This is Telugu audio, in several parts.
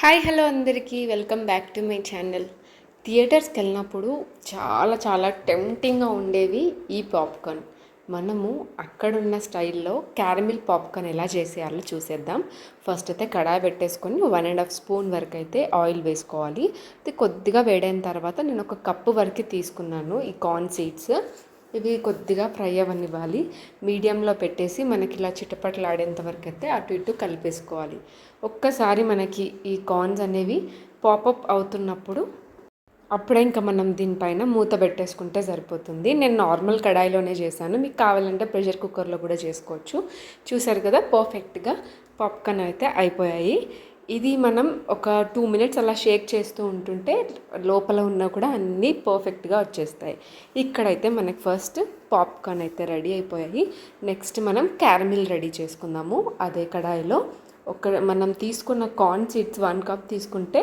హాయ్ హలో అందరికీ. Welcome back to my channel. థియేటర్స్కి వెళ్ళినప్పుడు చాలా చాలా టెంప్టింగ్గా ఉండేవి ఈ పాప్కార్న్. మనము అక్కడున్న స్టైల్లో క్యారమిల్ పాప్కార్న్ ఎలా చేసేయాలో చూసేద్దాం. ఫస్ట్ అయితే కడాయి పెట్టేసుకొని వన్ అండ్ హాఫ్ స్పూన్ వరకు అయితే ఆయిల్ వేసుకోవాలి. ఇది కొద్దిగా వేడైన తర్వాత నేను ఒక కప్పు వరకు తీసుకున్నాను ఈ కార్న్ సీడ్స్. ఇవి కొద్దిగా ఫ్రై అవ్వనివ్వాలి మీడియంలో పెట్టేసి మనకి ఇలా చిటపటలాడేంత వరకు అయితే అటు ఇటు కలిపేసుకోవాలి. ఒక్కసారి మనకి ఈ కార్న్స్ అనేవి పాపప్ అవుతున్నప్పుడు అప్పుడే ఇంకా మనం దీనిపైన మూత పెట్టేసుకుంటే సరిపోతుంది. నేను నార్మల్ కడాయిలోనే చేశాను. మీకు కావాలంటే ప్రెషర్ కుక్కర్లో కూడా చేసుకోవచ్చు. చూసారు కదా పర్ఫెక్ట్గా పాప్కార్న్ అయితే అయిపోయాయి. ఇది మనం ఒక టూ మినిట్స్ అలా షేక్ చేస్తూ ఉంటుంటే లోపల ఉన్న కూడా అన్నీ పర్ఫెక్ట్గా వచ్చేస్తాయి. ఇక్కడైతే మనకి ఫస్ట్ పాప్కార్న్ అయితే రెడీ అయిపోయాయి. నెక్స్ట్ మనం క్యారమిల్ రెడీ చేసుకుందాము. అదే కడాయిలో ఒక మనం తీసుకున్న కార్న్ సీడ్స్ వన్ కప్ తీసుకుంటే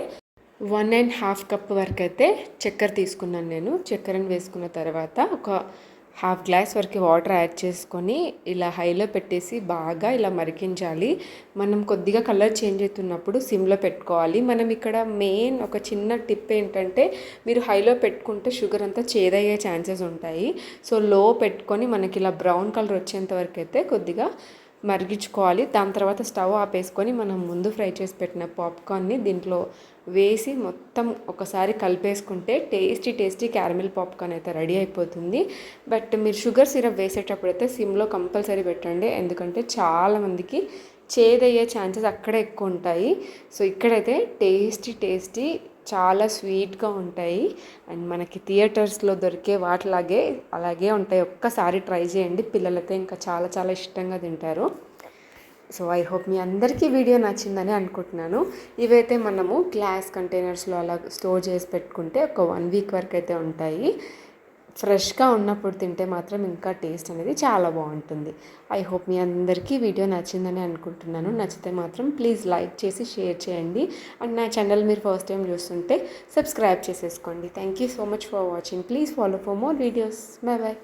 వన్ అండ్ హాఫ్ కప్ వరకు అయితే చక్కెర తీసుకున్నాను నేను. చక్కెరను వేసుకున్న తర్వాత ఒక హాఫ్ గ్లాస్ వరకు వాటర్ యాడ్ చేసుకొని ఇలా హైలో పెట్టేసి బాగా ఇలా మరిగించాలి. మనం కొద్దిగా కలర్ చేంజ్ అవుతున్నప్పుడు సిమ్లో పెట్టుకోవాలి. మనం ఇక్కడ మెయిన్ ఒక చిన్న టిప్ ఏంటంటే మీరు హైలో పెట్టుకుంటే షుగర్ అంతా చేదయ్యే ఛాన్సెస్ ఉంటాయి. సో లో పెట్టుకొని మనకి ఇలా బ్రౌన్ కలర్ వచ్చేంత వరకు అయితే కొద్దిగా మరిగించుకోవాలి. దాని తర్వాత స్టవ్ ఆపేసుకొని మనం ముందు ఫ్రై చేసి పెట్టిన పాప్కార్న్ని దీంట్లో వేసి మొత్తం ఒకసారి కలిపేసుకుంటే టేస్టీ టేస్టీ క్యారమిల్ పాప్కార్న్ అయితే రెడీ అయిపోతుంది. బట్ మీరు షుగర్ సిరప్ వేసేటప్పుడు అయితే సిమ్లో కంపల్సరీ పెట్టండి. ఎందుకంటే చాలామందికి చేదయ్యే ఛాన్సెస్ అక్కడే ఎక్కువ ఉంటాయి. సో ఇక్కడైతే టేస్టీ టేస్టీ చాలా స్వీట్గా ఉంటాయి. అండ్ మనకి థియేటర్స్లో దొరికే వాటిలాగే అలాగే ఉంటాయి. ఒక్కసారి ట్రై చేయండి. పిల్లలైతే ఇంకా చాలా చాలా ఇష్టంగా తింటారు. సో ఐ హోప్ మీ అందరికీ వీడియో నచ్చిందని అనుకుంటున్నాను. ఇవైతే మనము గ్లాస్ కంటైనర్స్లో అలా స్టోర్ చేసి పెట్టుకుంటే ఒక వన్ వీక్ వరకు అయితే ఉంటాయి. ఫ్రెష్గా ఉన్నప్పుడు తింటే మాత్రం ఇంకా టేస్ట్ అనేది చాలా బాగుంటుంది. ఐ హోప్ మీ అందరికీ వీడియో నచ్చిందని అనుకుంటున్నాను. నచ్చితే మాత్రం ప్లీజ్ లైక్ చేసి షేర్ చేయండి. అండ్ నా ఛానల్ మీరు ఫస్ట్ టైం చూస్తుంటే సబ్స్క్రైబ్ చేసేసుకోండి. Thank you so much for watching please follow for more videos bye bye